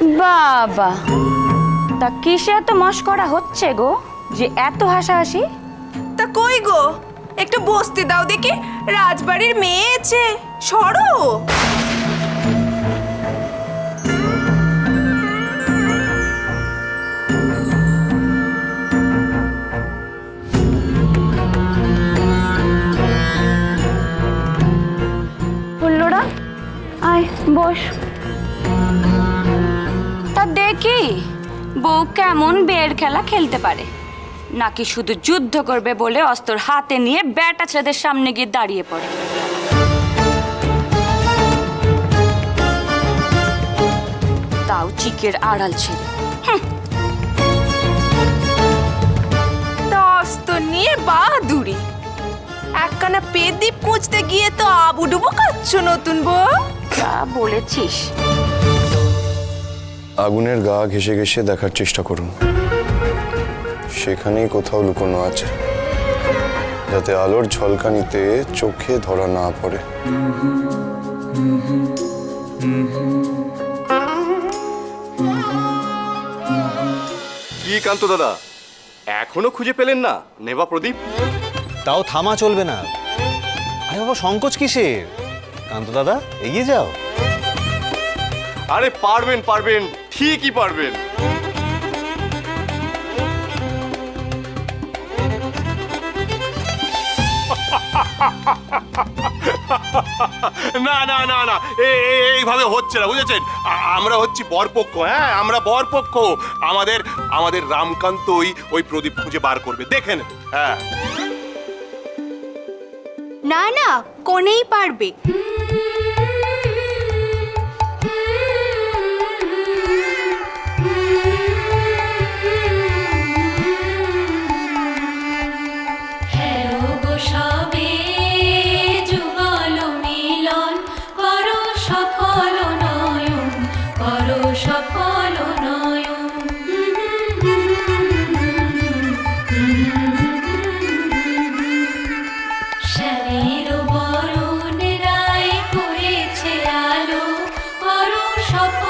বাবা তা কিসে এত মস্করা হচ্ছে গো? যে এত হাসাহাসি? তা কই গো? একটু বসতে দাও দেখি রাজবাড়ির মেয়ে এসে সরো। হুল্লোড়া আয় বস। তা দেখি। বউ কেমন বের খেলা খেলতে পারে। নাকি শুধু যুদ্ধ করবে বলে অস্ত্র হাতে নিয়ে ব্যাটা ছেলেদের সামনে গিয়ে দাঁড়িয়ে পড়ে। তাও চিকের আড়াল ছেড়ে দস্ত নিয়ে বাহাদুরি। একখানা পেদীপ কুঁচতে গিয়ে তো আবুডুবু খাচ্ছ নতুন বউ। যা বলেছিস। আগুনের গা ঘেসে ঘেসে দেখার চেষ্টা করুন। সেখানেই কোথাও লুকোনো আছে যাতে আলোর ঝলকানিতে চোখে ধরা না পড়ে। কি কান্ত দাদা? এখনও খুঁজে পেলেন না? নেবা প্রদীপ। তাও থামা চলবে না। আরে বাবা সংকোচ কিসের? কান্ত দাদা এগিয়ে যাও। আরে পারবেন পারবেন। ঠিকই পারবেন। না না না না এইভাবে হচ্ছে না, বুঝেছেন? আমরা হচ্ছি বরপক্ষ হ্যাঁ আমরা বরপক্ষ। আমাদের আমাদের রামকান্তই ওই প্রদীপ খুঁজে বার করবে, দেখেন হ্যাঁ। না না কোনেই পারবে। 超酷